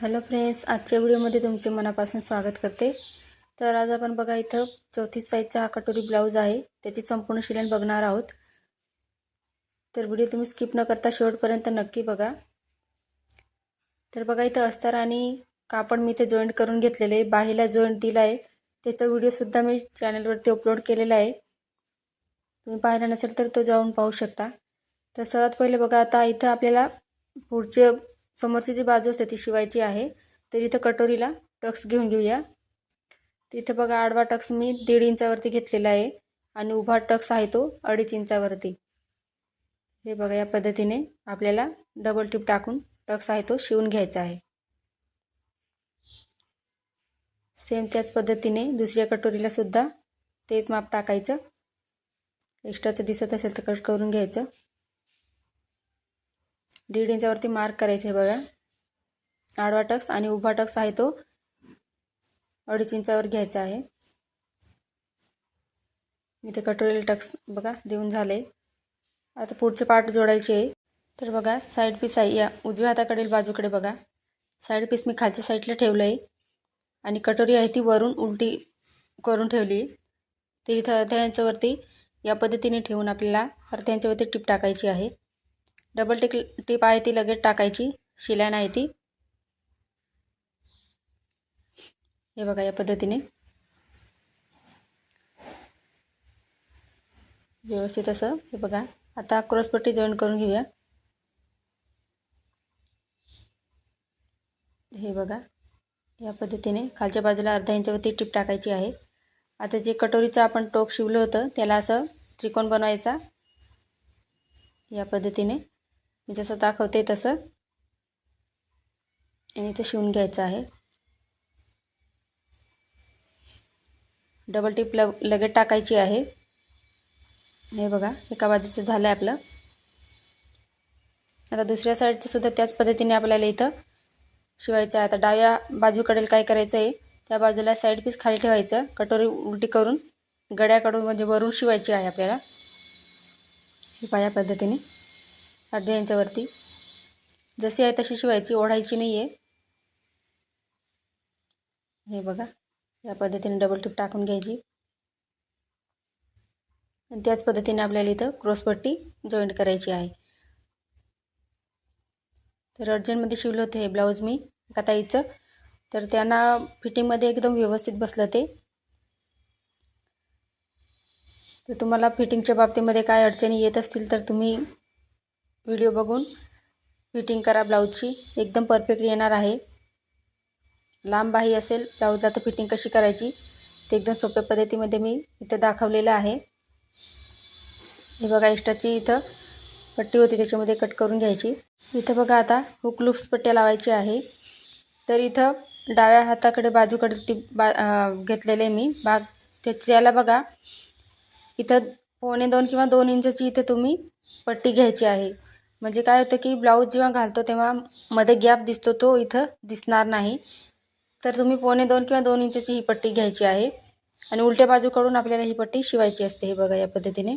Hello friends आजच्या व्हिडिओमध्ये तुमचे मनापासून स्वागत करते. तर आज आपण बघा इथं चौतीस साईजचा हा कटोरी ब्लाऊज आहे. त्याची संपूर्ण शिलाईन बघणार आहोत. तर व्हिडिओ तुम्ही स्किप न करता शेवटपर्यंत नक्की बघा. तर बघा इथं अस्तर आणि कापड मी इथे जॉईंट करून घेतलेले आहे. बाहीला जॉईंट दिला आहे. त्याचा व्हिडिओसुद्धा मी चॅनलवरती अपलोड केलेला आहे. तुम्ही पाहिला नसेल तर तो जाऊन पाहू शकता. तर सर्वात पहिले बघा आता इथं आपल्याला पुढचे समोरची जी बाजू असते ती शिवायची आहे. तर इथं कटोरीला टक्स घेऊन घेऊया. तिथं बघा आडवा टक्स मी दीड इंचावरती घेतलेला आहे आणि उभा टक्स आहे तो अडीच इंचावरती. हे बघा या पद्धतीने आपल्याला डबल टिप टाकून टक्स आहे तो शिवून घ्यायचा आहे. सेम त्याच पद्धतीने दुसऱ्या कटोरीला सुद्धा तेच माप टाकायचं. एक्स्ट्राचं दिसत असेल तर कट करून घ्यायचं. दीड इंचावरती मार्क करायचं आहे बघा. आडवा टक्स आणि उभा टक्स आहे तो. अडीच इंचावर घ्यायचा आहे. इथे कटोरीला टक्स बघा देऊन झाले. आता पुढचे पार्ट जोडायचे आहे. तर बघा साईड पीस आहे. या उजव्या हाताकडील बाजूकडे बघा. साईड पीस मी खालच्या साईडला ठेवलं आहे. आणि कटोरी आहे ती वरून उलटी करून ठेवली ते इथं अर्ध्या या पद्धतीने ठेवून आपल्याला अर्ध्या टिप टाकायची आहे. डबल टिक टिप आहे ती लगेच टाकायची. शिलाईन आहे ती. हे बघा या पद्धतीने. व्यवस्थित असं. हे बघा. आता क्रॉसपट्टी जॉईन करून घेऊया. हे बघा. या पद्धतीने खालच्या बाजूला अर्धा इंचावरती टिप टाकायची आहे. आता जे कटोरीचं आपण टोक शिवलं होतं त्याला असं त्रिकोण बनवायचा. या पद्धतीने. मी जसं दाखवते तसं. आणि इथं शिवून घ्यायचं आहे. डबल टिप ल लगेच टाकायची आहे. हे बघा एका बाजूचं झालं आहे आपलं. आता दुसऱ्या साईडचं सुद्धा त्याच पद्धतीने आपल्याला इथं शिवायचं आहे. आता डाव्या बाजूकडील काय करायचं आहे? त्या बाजूला साईड पीस खाली ठेवायचं. कटोरी उलटी करून गड्याकडून म्हणजे वरून शिवायची आहे आपल्याला. ही पाया पद्धतीने. अर्ध्या इंचावरती जशी आहे तशी शिवायची ओढायची नाही आहे हे बघा या पद्धतीने डबल टिप टाकून घ्यायची. आणि त्याच पद्धतीने आपल्याला इथं क्रॉसपट्टी जॉईंट करायची आहे. तर अर्जंटमध्ये शिवलं होतं हे ब्लाऊज मी एका ताईचं. तर त्यांना फिटिंगमध्ये एकदम व्यवस्थित बसलं ते. तर तुम्हाला फिटिंगच्या बाबतीमध्ये काय अडचणी येत असतील तर तुम्ही व्हिडिओ बघून फिटिंग करा ब्लाऊजची. एकदम परफेक्ट येणार आहे. लांब बाही असेल ब्लाऊजला तर फिटिंग कशी करायची ते एकदम सोप्या पद्धतीमध्ये मी इथं दाखवलेलं आहे. हे बघा एक्स्ट्राची इथं पट्टी होती त्याच्यामध्ये कट करून घ्यायची. इथं बघा आता हुक लूप्स पट्ट्या लावायची आहे. तर इथं डाव्या हाताकडे बाजूकडे ती बा घेतलेले मी बाग. त्याला बघा इथं पोणे दोन किंवा दोन इंचची इथे तुम्ही पट्टी घ्यायची आहे. म्हणजे काय होतं की ब्लाऊज जेव्हा घालतो तेव्हा मध्ये गॅप दिसतो तो इथं दिसणार नाही. तर तुम्ही पोणे दोन किंवा दोन इंचची ही पट्टी घ्यायची आहे. आणि उलट्या बाजूकडून आपल्याला ही पट्टी शिवायची असते हे बघा या पद्धतीने.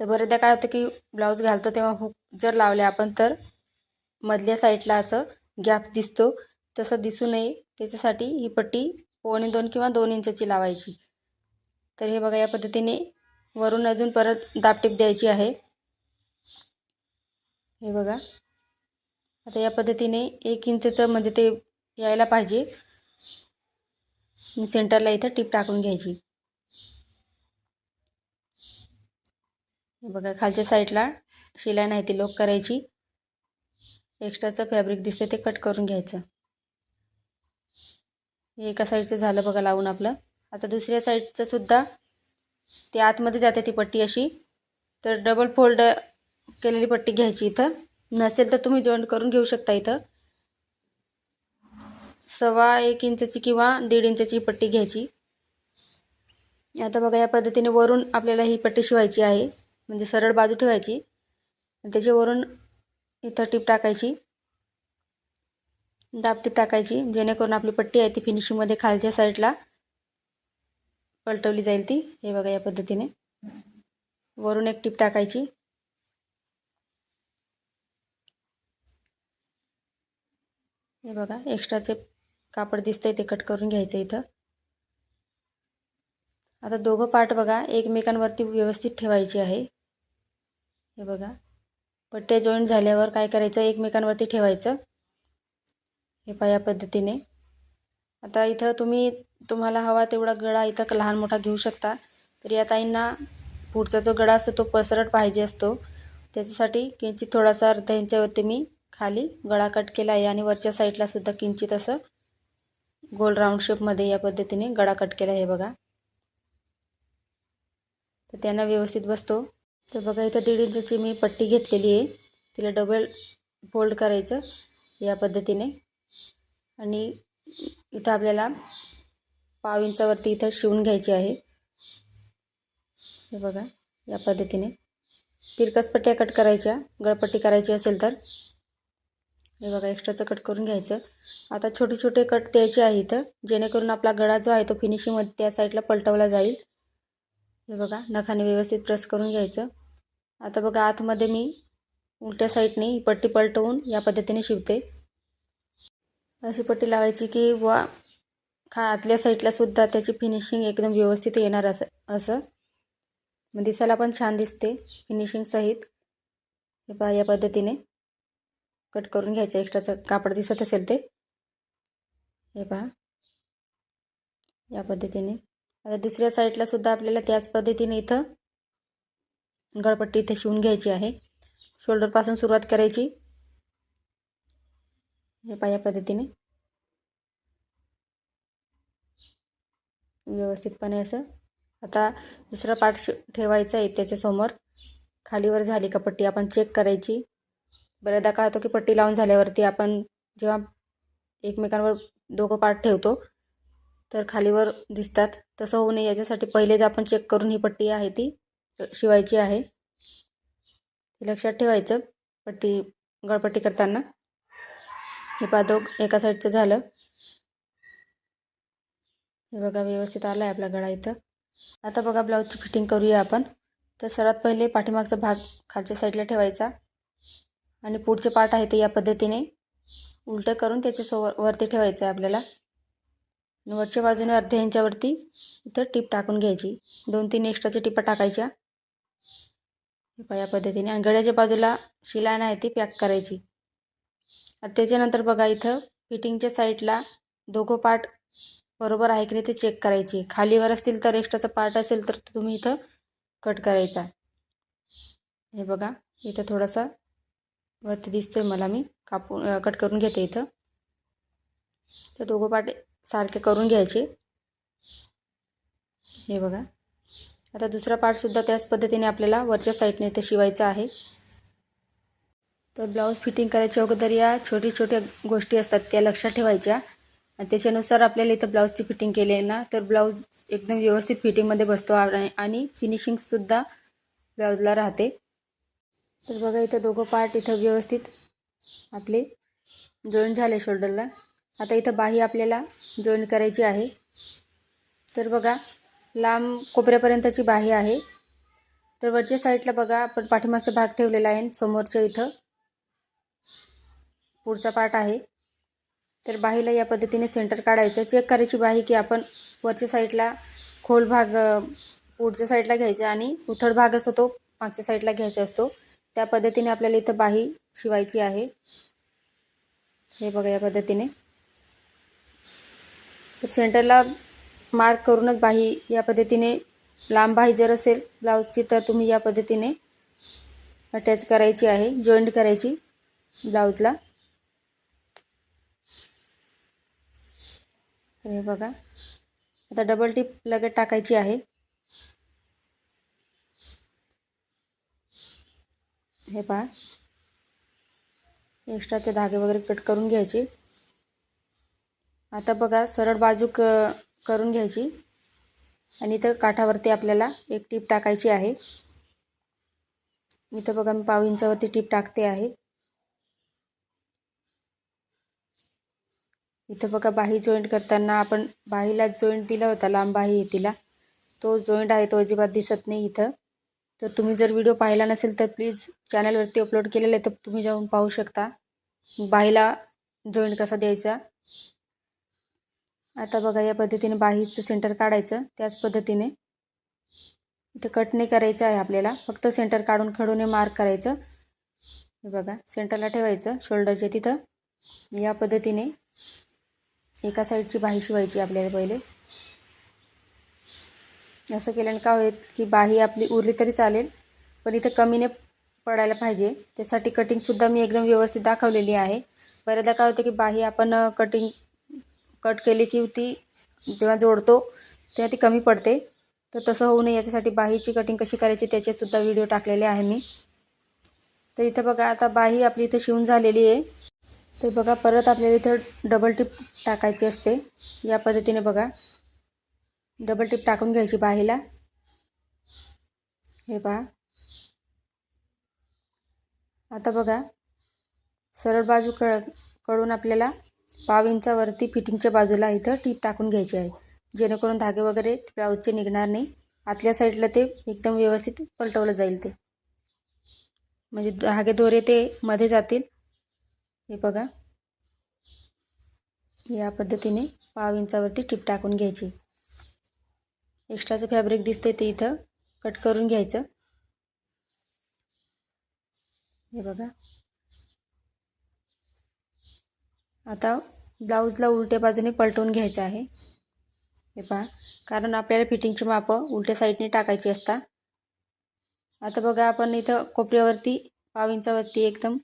तर बरेचदा काय होतं की ब्लाऊज घालतो तेव्हा हुक जर लावले आपण तर मधल्या साईडला असं गॅप दिसतो. तसं दिसू नये. त्याच्यासाठी ही पट्टी पोणे दोन किंवा दोन इंचची लावायची. तर हे बघा या पद्धतीने वरून अजून परत दापटीप द्यायची आहे. हे बघा. आता या पद्धतीने एक इंचचं म्हणजे ते यायला पाहिजे. सेंटरला इथं टीप टाकून घ्यायची. हे बघा खालच्या साईडला शिलाई नाही ती लोक करायची. एक्स्ट्राचं फॅब्रिक दिसतं ते कट करून घ्यायचं. हे एका साईडचं झालं बघा लावून आपलं. आता दुसऱ्या साईडचं सुद्धा ते आतमध्ये जाते ती पट्टी अशी. तर डबल फोल्ड केलेली पट्टी घ्यायची इथं. नसेल तर तुम्ही जॉईंट करून घेऊ शकता इथं. सव्वा एक इंचची किंवा दीड इंचची पट्टी घ्यायची. आता बघा या पद्धतीने वरून आपल्याला ही पट्टी शिवायची आहे. म्हणजे सरळ बाजू ठेवायची. त्याच्यावरून इथं टीप टाकायची. दाब टीप टाकायची. जेणेकरून आपली पट्टी आहे ती फिनिशिंगमध्ये खालच्या साईडला पलटवली जाईल ती. हे बघा या पद्धतीने. वरून एक टीप टाकायची. हे बघा एक्स्ट्राचे कापड दिसतंय ते कट करून घ्यायचं इथं. आता दोघं पार्ट बघा एकमेकांवरती व्यवस्थित ठेवायची आहे. हे बघा पट्टे जॉईंट झाल्यावर काय करायचं? एकमेकांवरती ठेवायचं. हे पा या पद्धतीने. आता इथं तुम्ही तुम्हाला हवा तेवढा गळा इथं लहान मोठा घेऊ शकता. तरी या ताईंना पुढचा जो गळा असतो तो पसरट पाहिजे असतो. त्याच्यासाठी किंचित थोडासा अर्धा इंचावरती मी खाली गळा कट केला आहे आणि वरच्या साईडला सुद्धा किंचित असं गोल राऊंड शेपमध्ये या पद्धतीने गळा कट केला आहे बघा. तर त्यांना व्यवस्थित बसतो. तर बघा इथं दीड इंचाची मी पट्टी घेतलेली आहे. तिला डबल फोल्ड करायचं या पद्धतीने. आणि इथं आपल्याला पाव इंचावरती इथं शिवून घ्यायची आहे. हे बघा या पद्धतीने. तिरकस पट्ट्या कट करायच्या गळपट्टी करायची असेल तर. हे बघा एक्स्ट्राचं कट करून घ्यायचं. आता छोटे छोटे कट द्यायचे आहे इथं जेणेकरून आपला गळा जो आहे तो फिनिशिंगमध्ये त्या साईडला पलटवला जाईल. हे बघा नखाने व्यवस्थित प्रेस करून घ्यायचं. आता बघा आतमध्ये मी उलट्या साईडने ही पट्टी पलटवून या पद्धतीने शिवते. अशी पट्टी लावायची की वा खा आतल्या साईडला सुद्धा त्याची फिनिशिंग एकदम व्यवस्थित येणार असं असं. मग दिसायला पण छान दिसते फिनिशिंग सहित. हे पहा या पद्धतीने. कट करून घ्यायचं. एक्स्ट्राचं कापड दिसत असेल ते. हे पहा. या पद्धतीने. आता दुसऱ्या साईडला सुद्धा आपल्याला त्याच पद्धतीने इथं गळपट्टी इथे शिवून घ्यायची आहे. शोल्डरपासून सुरुवात करायची. हे पहा या पद्धतीने. व्यवस्थितपणे असं. आता दुसरा पार्ट शि ठेवायचा आहे त्याच्यासमोर. खालीवर झाली का पट्टी आपण चेक करायची. बऱ्याचदा काय होतं की पट्टी लावून झाल्यावरती आपण जेव्हा एकमेकांवर दोघं पाठ ठेवतो तर खालीवर दिसतात. तसं होऊ नये. याच्यासाठी पहिलेच आपण चेक करून ही पट्टी आहे ती शिवायची आहे. लक्षात ठेवायचं पट्टी गळपट्टी करताना. हे पादोग एका साईडचं झालं. हे बघा व्यवस्थित आला आहे आपला गळा इथं. आता बघा ब्लाऊजची फिटिंग करूया आपण. तर सर्वात पहिले पाठीमागचा भाग खालच्या साईडला ठेवायचा. आणि पुढचे पार्ट आहे ते या पद्धतीने उलटं करून त्याच्यासोबर वरती ठेवायचं आहे आपल्याला. आणि वरच्या बाजूने अर्ध्या इंचावरती इथं टीप टाकून घ्यायची. दोन तीन एक्स्ट्राच्या टिपा टाकायच्या. या पद्धतीने. आणि गळ्याच्या बाजूला शिलान आहे ती पॅक करायची. त्याच्यानंतर बघा इथं फिटिंगच्या साईडला दोघं पार्ट बरोबर आहे की नाही ते चेक करायचे. खालीवर असतील तर एक्स्ट्राचा पार्ट असेल तर तुम्ही इथं कट करायचा. हे बघा. इथं थोडासा वरती दिसतोय मला मी. कापून कट करून घेते इथं. तर दोघं पार्ट सारखे करून घ्यायचे. हे बघा. आता दुसरा पार्टसुद्धा त्याच पद्धतीने आपल्याला वरच्या साईडने इथं शिवायचा आहे. तर ब्लाऊज फिटिंग करायच्या अगोदर या छोटी छोट्या गोष्टी असतात त्या लक्षात ठेवायच्या. आणि त्याच्यानुसार आपल्याला इथं ब्लाऊजची फिटिंग केली आहे ना तर ब्लाऊज एकदम व्यवस्थित फिटिंगमध्ये बसतो. आणि फिनिशिंगसुद्धा ब्लाऊजला राहते. तर बघा इथं दोघं पार्ट इथं व्यवस्थित आपले जॉईंट झाले शोल्डरला आता इथं बाही आपल्याला जॉईंट करायची आहे. तर बघा लांब कोपऱ्यापर्यंतची बाही आहे. तर वरच्या साईडला बघा आपण पाठीमागचा भाग ठेवलेला आहे समोरच्या इथं. पुढचा पार्ट आहे. तर बाहीला या पद्धतीने सेंटर काढायचं. चेक करायची बाही की आपण वरच्या साईडला खोल भाग पुढच्या साईडला घ्यायचा आणि उथळ भाग असतो तो मागच्या साईडला घ्यायचा असतो. त्या पद्धतीने आपल्याला इथं बाही शिवायची आहे. हे बघा या पद्धतीने. तर सेंटरला मार्क करूनच बाही या पद्धतीने. लांब बाही जर असेल ब्लाऊजची तर तुम्ही या पद्धतीने अटॅच करायची आहे जॉईंट करायची ब्लाऊजला तर हे बघा. आता डबल टिप लगेच टाकायची आहे. हे पहा. एक्स्ट्राचे धागे वगैरे कट करून घ्यायचे. आता बघा सरळ बाजू क करून घ्यायची. आणि इथं काठावरती आपल्याला एक टीप टाकायची आहे. इथं बघा मी पाव इंचावरती टीप टाकते आहे. इथं बघा बाही जॉईंट करताना आपण बाहीला जॉईंट दिला होता लांब बाही तिला. तो जॉईंट आहे तो अजिबात दिसत नाही इथं. तर तुम्ही जर व्हिडिओ पाहिला नसेल तर प्लीज चॅनलवरती अपलोड केलेला आहे तर तुम्ही जाऊन पाहू शकता. बाईला जॉईंट कसा द्यायचा? आता बघा या पद्धतीने बाहीचं सेंटर काढायचं. त्याच पद्धतीने इथं कट नाही करायचं आहे आपल्याला. फक्त सेंटर काढून खडूने मार्क करायचं. बघा सेंटरला ठेवायचं शोल्डरच्या तिथं. या पद्धतीने एका साईडची बाही शिवायची आपल्याला पहिले. असं केल्याने काय होईल की बाही आपली उरली तरी चालेल पण इथं कमीने पडायला पाहिजे. त्यासाठी कटिंगसुद्धा मी एकदम व्यवस्थित दाखवलेली आहे. बऱ्याचदा काय होतं की बाही आपण कटिंग कट केली की ती जेव्हा जोडतो तेव्हा ती कमी पडते. तर तसं होऊ नये याच्यासाठी बाहीची कटिंग कशी करायची त्याचेसुद्धा व्हिडिओ टाकलेले आहे मी. तर इथं बघा आता बाही आपली इथं शिवून झालेली आहे. तर बघा परत आपल्याला इथं डबल टिप टाकायची असते. या पद्धतीने बघा. डबल टिप टाकून घ्यायची बाहीला हे पहा. आता बघा. सरळ बाजू कळकडून आपल्याला पाव इंचावरती फिटिंगच्या बाजूला इथं टीप टाकून घ्यायची आहे. जेणेकरून धागे वगैरे ब्लाऊजचे निघणार नाही. आतल्या साईडला ते एकदम व्यवस्थित पलटवलं जाईल ते. म्हणजे धागे दोरे ते मध्ये जातील. हे बघा. या पद्धतीने पाव इंचावरती टीप टाकून घ्यायची. एक्स्ट्राचं फॅब्रिक दिसते ते इथं. कट करून घ्यायचं. हे बघा. आता ब्लाऊजला उलट्या बाजूने पलटवून घ्यायचं आहे. हे पहा. कारण आपल्याला फिटिंगची मापं उलट्या साईडने टाकायची असतात आता बघा आपण इथं कोपऱ्यावरती पाव इंचावरती एकदम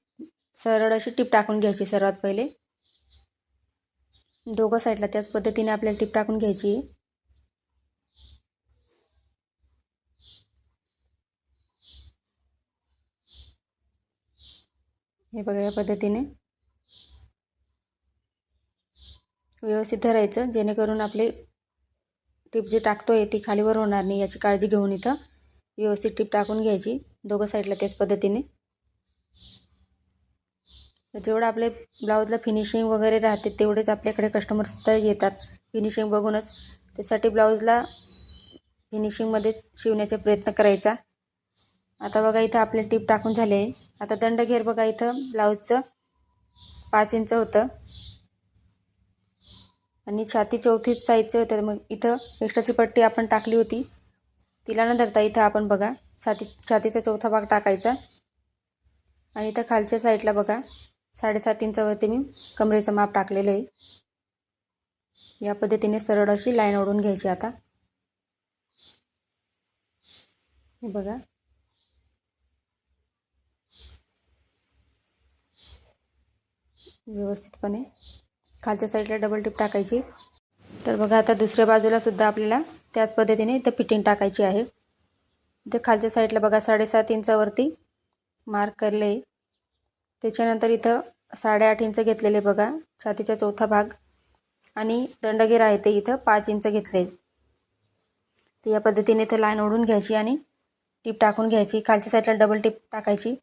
सरळ अशी टीप टाकून घ्यायची सर्वात पहिले. दोघं साईडला त्याच पद्धतीने आपल्याला टीप टाकून घ्यायची. आहे हे बघा या पद्धतीने. व्यवस्थित धरायचं जेणेकरून आपली टीप जी टाकतो आहे ती खालीवर होणार नाही याची काळजी घेऊन इथं व्यवस्थित टीप टाकून घ्यायची. दोघं साईडला त्याच पद्धतीने. जेवढं आपले ब्लाऊजला फिनिशिंग वगैरे राहते तेवढेच आपल्याकडे कस्टमरसुद्धा येतात फिनिशिंग बघूनच. त्यासाठी ब्लाऊजला फिनिशिंगमध्ये शिवण्याचा प्रयत्न करायचा. आता बघा इथं आपले टीप टाकून झाले. आहे आता दंड घेर बघा इथं ब्लाऊजचं पाच इंच होतं. आणि छाती चौथीच साईजचं होतं. मग इथं एक्स्ट्राची पट्टी आपण टाकली होती. तिला न धरता इथं आपण बघा छाती छातीचा चौथा भाग टाकायचा. आणि इथं खालच्या साईडला बघा साडेसात इंचावरती मी कमरेचं माप टाकलेलं आहे. या पद्धतीने सरळ अशी लाईन ओढून घ्यायची आता. हे बघा. व्यवस्थितपणे. खालच्या साईडला डबल टिप टाकायची. तर बघा आता दुसऱ्या बाजूलासुद्धा आपल्याला त्याच पद्धतीने इथं फिटिंग टाकायची आहे. इथं खालच्या साईडला बघा साडेसात इंचावरती मार्क करले आहे त्याच्यानंतर इथं साडेआठ इंच घेतलेले बघा छातीचा चौथा भाग. आणि दंडगीर आहे ते इथं पाच इंच घेतले. तर या पद्धतीने इथं लाईन ओढून घ्यायची आणि टीप टाकून घ्यायची. खालच्या साईडला डबल टीप टाकायची.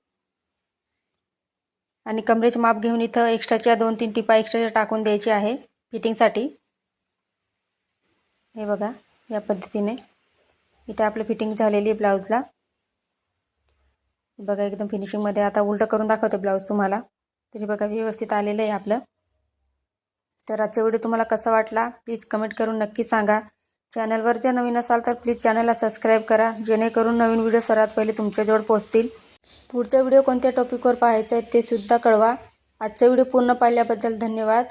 आणि कमरेचे माप घेऊन इथं एक्स्ट्राच्या दोन तीन टिपा एक्स्ट्राच्या टाकून द्यायची आहे फिटिंगसाठी हे बघा या पद्धतीने. इथे आपलं फिटिंग झालेली आहे ब्लाऊजला बघा एकदम फिनिशिंगमध्ये आता उलटं करून दाखवते ब्लाऊज तुम्हाला. तरी बघा व्यवस्थित आलेलं आहे आपलं. तर आजचा व्हिडिओ तुम्हाला कसा वाटला? प्लीज कमेंट करून नक्की सांगा. चॅनलवर जर नवीन असाल तर प्लीज चॅनलला सबस्क्राईब करा. जेणेकरून नवीन व्हिडिओ सर्वात पहिले तुमच्याजवळ पोहोचतील. पुढचा व्हिडिओ कोणत्या टॉपिकवर पाहायचा आहे ते सुद्धा कळवा. आजचा व्हिडिओ पूर्ण पाहिल्याबद्दल धन्यवाद.